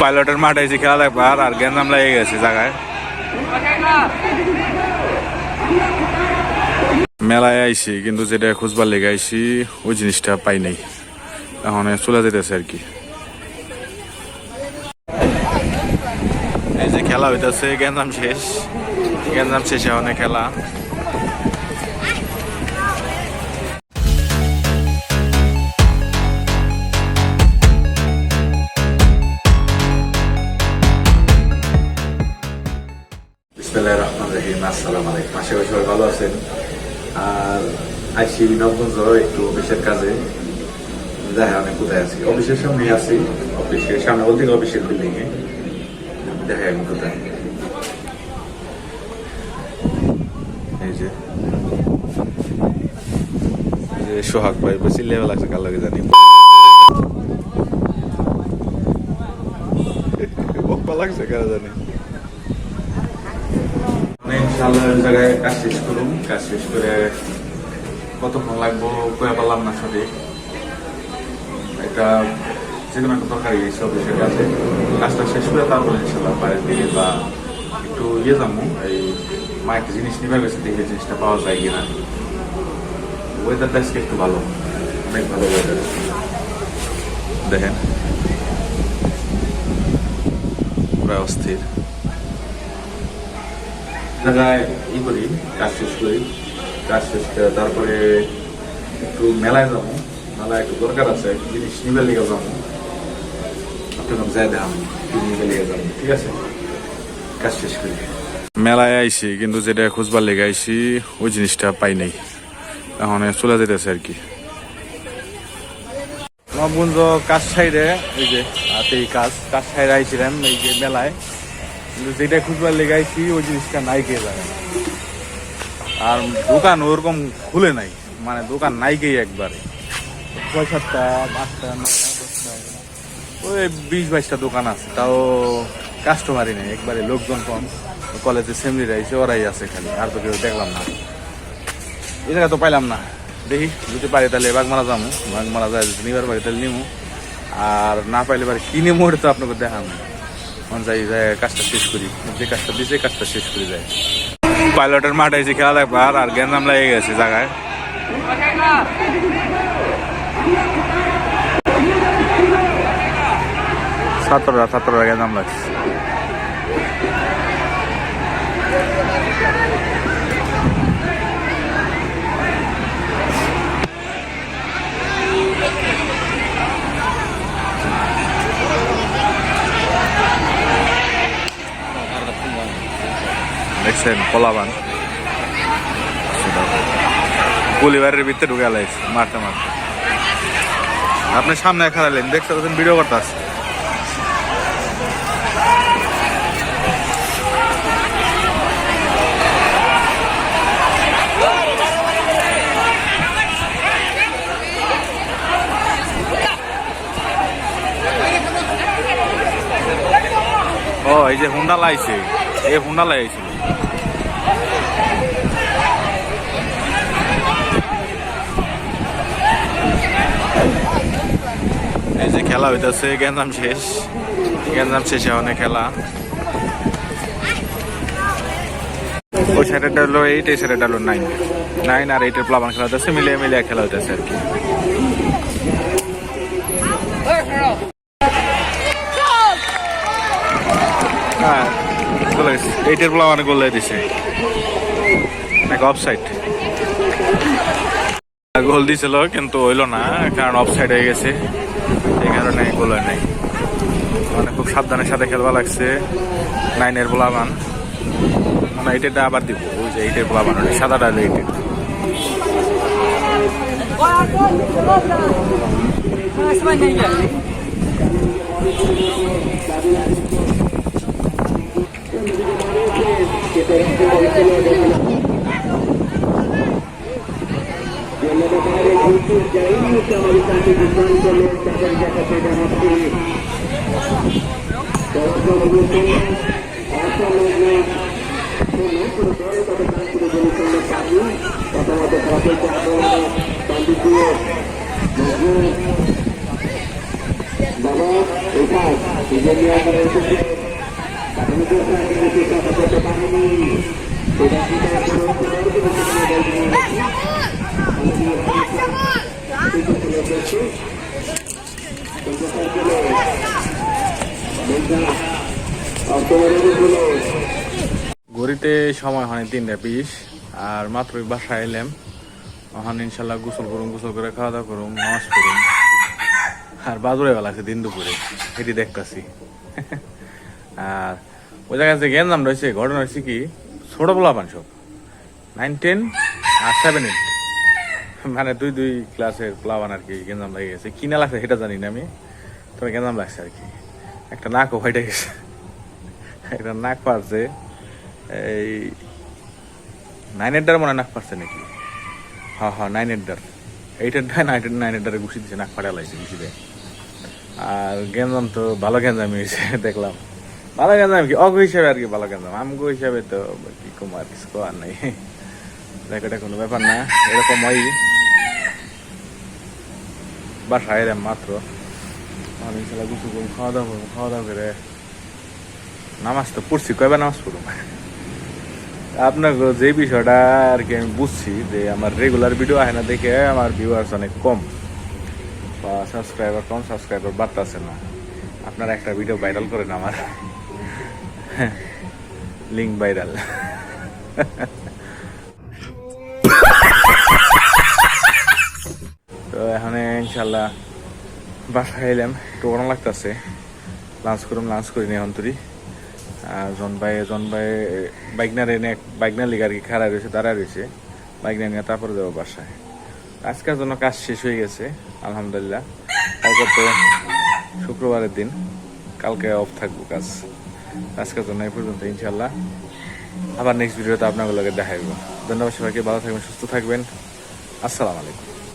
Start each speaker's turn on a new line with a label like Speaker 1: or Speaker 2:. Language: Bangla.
Speaker 1: পাইলটের মাঠে এসে খেলা দেখবার আর গেঞ্জাম লেগে গেছে জায়গায়। মেলায় আইছি, কিন্তু যেটা খুঁজবার লেগে আইছি, ওই জিনিসটা পাই নাই। এখন চলে যেতেছে আর কি। এই যে খেলা হইতেছে, গেঞ্জাম শেষ। গেঞ্জাম শেষে অনেক খেলা। আসসালাম আলাইকুম। আশা করি সবাই ভালো আছেন। আর আইসি নবগঞ্জ একটু অফিসের কাজে। দেখা আমি কোথায় আছি? অফিসের সামনে আছি। অফিসের সামনে গেলে অফিসের বিল্ডিং এ দেখা আমি কোথায়? যে। সোহাগ ভাই বেশি লেভেল আছে কার লাগে জানি? লাগছে, কারা জানি? ইনশাল্লাহ জায়গায় কাজ শেষ করুন। কাজ শেষ করে কতক্ষণ লাগবো কয়ে পারলাম না সঠিক। এটা যে কোনো গেছে অফিসের কাছে কাজটা শেষ করে তারপরে ইনশাল্লাহ বাইরের দিকে বা একটু ইয়ে যাব। এই মা জিনিস নিবার দেখে জিনিসটা পাওয়া যায় কিনা। ওয়েদারটা আজকে একটু ভালো। দেখেন। প্রায় অস্থির। জায়গায় ই করি কাজ শেষ করি। কাজ শেষ করে তারপরে একটু মেলায় যাব। মেলায় একটু দরকার আছে একটু জিনিস নিবে লেগে যাব। আপনার যাই দেখাম নিবে লেগে যাব ঠিক আছে? কাজ শেষ করি। মেলায় আইছি কিন্তু যেটা খুঁজবার লেগে আইছি ওই জিনিসটা পাই নাই। এখন চলে যেতেছে আর কি। নবগুঞ্জ কাজ সাইডে এই যে হাতে কাজ কাজ সাইডে আইছিলাম এই যে মেলায়। কিন্তু যেটা খুঁজবার লেগে আইছি ওই জিনিসটা নাই কে জানে আর দোকান ওরকম খুলে নাই মানে দোকান নাই গেই একবারে। দশটা ওই বিশ বাইশটা দোকান আছে, তাও কাস্টমারই নেই, একবারে লোকজন কম। কলেজে সেমরিরা এসে, ওরাই আছে খালি, আর তো কেউ দেখলাম না। এই জায়গা তো পাইলাম না। দেখি, যদি পারি তাহলে বাগমারা যাব। বাগমারা যায় নিবার পারি তাহলে নিমু। আর না পাইলে পারে কিনে মোড়ে তো আপনাকে দেখাবো। মন যাই যায় কাজটা শেষ করি। যে কাজটা দিছে কাজটা শেষ করে যায়। পাইলটের মাঠে এসে খেলা দেখবার আর গেঞ্জাম লেগে গেছে জায়গায়। ছাত্ররা ছাত্ররা গেঞ্জাম লাগছে। দেখছেন কলাবান গুলিবারের ভিতরে ঢুকে লাইছে মারতে মারতে। আপনি সামনে খেলালেন, দেখতে পাচ্ছেন ভিডিও করতে আসছে ও, এই যে হুন্ডা লাইছে, এই হুন্ডা লাইছিল খেলা হইতেছে গেঞ্জাম শেষ। গেঞ্জাম শেষে অনেক খেলা। ওই সাইডেরটা হলো এইট এই সাইডেরটা হলো নাইন নাইন আর এইটের প্লাবান খেলা হইতেছে, মিলিয়ে মিলিয়ে খেলা হইতেছে আর কি। হ্যাঁ এইটের প্লাবানে গোল দিছে। এক অফ সাইড গোল দিছিল, কিন্তু হইল না, কারণ অফ সাইড হয়ে গেছে। গোল নেই। মানে খুব সাবধানের সাথে খেলবা লাগছে। নাইনের ব্লাবান মানে এইটেরটা আবার দিব। ওই যে এইটের ব্লাবান সাদাটা হলো এইটের
Speaker 2: একটি বিস্তারিত লোক তাদের কাছে জানাচ্ছি প্রথমত ভারতের আন্দোলনে বান্দিপ্রিয় বাবা এটা ইঞ্জিনিয়ার করতে পারেনি এটা কি করে
Speaker 1: ঘড়িতে সময় হয় তিনটা বিশ আর মাত্র বাসায় এলাম। এখন ইনশাল্লাহ গোসল করুম, গোসল করে খাওয়া দাওয়া করুম, নামাজ করুম আর বাজুরে বেলা আছে দিন দুপুরে, এটি দেখতেছি। আর ওই জায়গায় যে জ্ঞান রয়েছে, ঘটনা হয়েছে কি ছোট বলা পান সব। নাইন টেন আর সেভেন এইট মানে দুই দুই ক্লাসের প্লাবান আর কি গেঞ্জাম লাগে গেছে। কিনা লাগছে সেটা জানি না আমি, তবে গেঞ্জাম লাগছে আর কি। একটা নাকও হয়ে গেছে। একটা নাক পারছে এই নাইন এডার মনে নাক পারছে নাকি? হ্যাঁ হ্যাঁ নাইন এডার এইটার নাইন নাইন এডারে ঘুষি দিছে, নাক ফাটা লাগছে ঘুষি দেয়। আর গেঞ্জাম তো ভালো গেঞ্জাম হয়েছে, দেখলাম। ভালো গেঞ্জাম কি? অগ হিসাবে আর কি ভালো গেঞ্জাম। আমগো হিসাবে তো কি কুমার কিছু আর নাই। দেখো এটা কোনো ব্যাপার না এরকম হয় বাসায় এলাম মাত্র। আমি ইনশাল্লাহ কিছু করব, খাওয়া দাওয়া করব, খাওয়া দাওয়া করে নামাজ তো পড়ছি, কয়বার নামাজ পড়ব? আপনার যে বিষয়টা আর কি আমি বুঝছি যে আমার রেগুলার ভিডিও আসে না দেখে আমার ভিউয়ার্স অনেক কম। বা সাবস্ক্রাইবার কম সাবস্ক্রাইবার বাড়তেছে না। আপনারা একটা ভিডিও ভাইরাল করেন আমার। লিঙ্ক ভাইরাল ইনশাল্লাহ বাসায় এলাম। একটু গরম লাগতেছে। লাঞ্চ করুম, লাঞ্চ করিনি এখন তুই আর জন ভাই জন ভাই বাইকনার এনে বাইকনার লিগে আর কি খারাপ রয়েছে, দাঁড়ায় রয়েছে। বাইক নিয়ে তারপরে যাব বাসায়। আজকের জন্য কাজ শেষ হয়ে গেছে, আলহামদুলিল্লাহ। কালকে তো শুক্রবারের দিন, কালকে অফ থাকব কাজ। আজকের জন্য এই পর্যন্ত ইনশাল্লাহ আবার নেক্সট ভিডিওতে আপনাগুলোকে দেখাইব ধন্যবাদ সবাইকে, ভালো থাকবেন, সুস্থ থাকবেন। আসসালামু আলাইকুম।